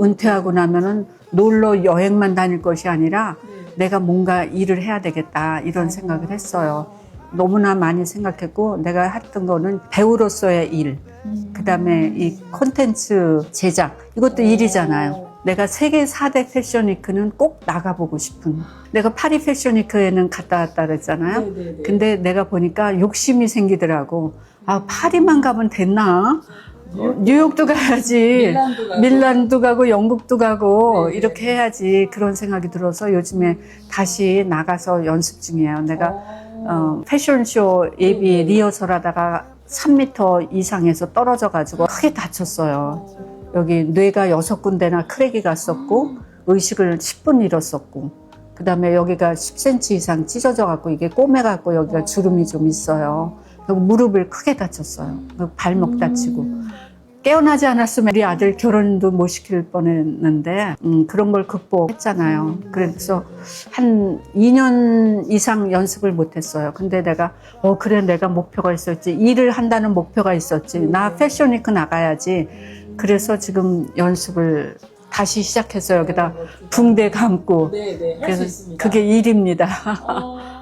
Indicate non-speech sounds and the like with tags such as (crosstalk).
은퇴하고 나면은 놀러 여행만 다닐 것이 아니라 네. 내가 뭔가 일을 해야 되겠다 이런 생각을 했어요. 너무나 많이 생각했고 내가 했던 거는 배우로서의 일, 그다음에 이 콘텐츠 제작 이것도 일이잖아요. 내가 세계 4대 패션위크는 꼭 나가보고 싶은. 내가 파리 패션위크에는 갔다 왔다 그랬잖아요. 네네네. 근데 내가 보니까 욕심이 생기더라고. 아 파리만 가면 됐나? 어, 뉴욕도 가야지. 밀란도 가고. 밀란도 가고 영국도 가고 네네. 이렇게 해야지 그런 생각이 들어서 요즘에 다시 나가서 연습 중이에요. 내가 어, 패션쇼 예비 네네. 리허설 하다가 3m 이상에서 떨어져 가지고 크게 다쳤어요. 여기 뇌가 여섯 군데나 크랙이 갔었고 의식을 10분 잃었었고 그다음에 여기가 10cm 이상 찢어져 갖고 이게 꼬매 갖고 여기가 주름이 좀 있어요. 무릎을 크게 다쳤어요. 발목 다치고 깨어나지 않았으면 우리 아들 결혼도 못 시킬 뻔했는데 음, 그런 걸 극복했잖아요. 그래서 한 2년 이상 연습을 못했어요. 근데 내가 어 그래 내가 목표가 있었지 일을 한다는 목표가 있었지 나 패션위크 나가야지. 그래서 지금 연습을 다시 시작했어요. 여기다 붕대 감고 네네 할수 그래서. 그게 일입니다. 어, (laughs)